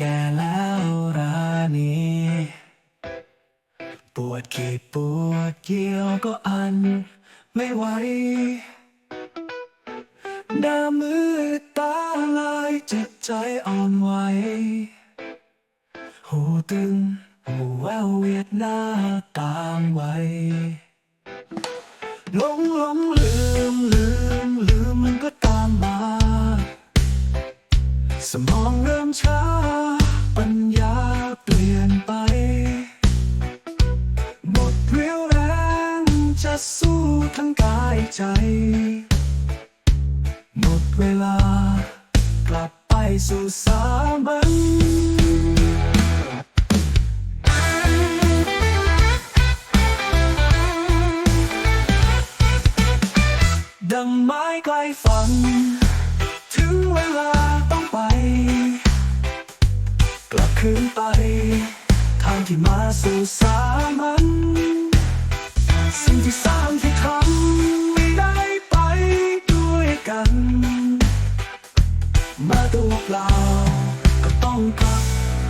แก่แล้วรานีปวดกี่ปวดเกี่ยวก็อันไม่ไหวดามือตาลายจิตใจอ่อนไหวหูตึงหูแววเวียดหน้าตามไวหลงหลงลืมลืมลืมมันก็ตามมา สมองเริ่มช้า ใจ หมดเวลากลับไปสู่สามัญดังไม้ใกล้ฝั่งถึงเวลาต้องไป กลับคืนไป ทางที่มาสู่สา เปล่า ก็ต้องกลับ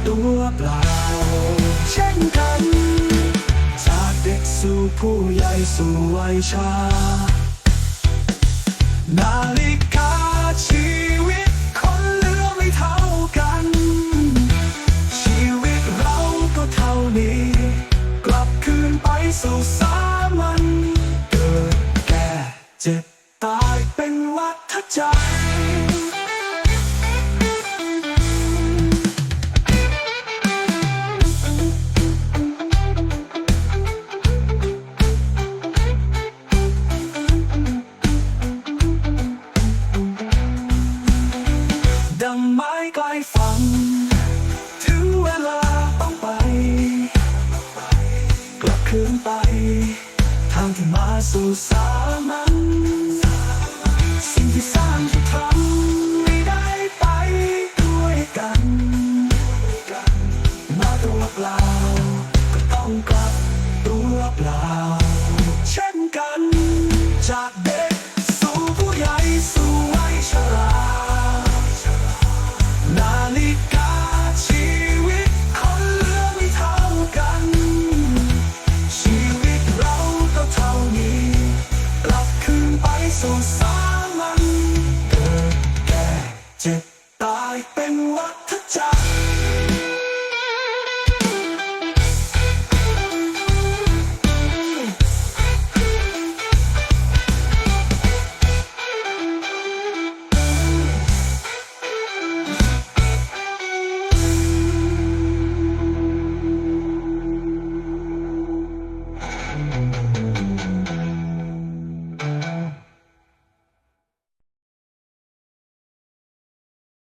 ตัวเปล่า เช่นกัน จากเด็กสู่ผู้ใหญ่สู่วัยชา นาฬิกาชีวิตคนเลือไม่เท่ากัน ชีวิตเราก็เท่านี้ กลับคืนไปสู่สามัญเกิดแก่เจ็บตายเป็นวัฏจักร สู่สามัญสิ่งที่สร้างที่ทำไม่ได้ไปด้วยกัน มาตัวเปล่า ก็ต้องกลับตัวเปล่า เช่นกันจาก จ็ตายเป็นวัฏจักร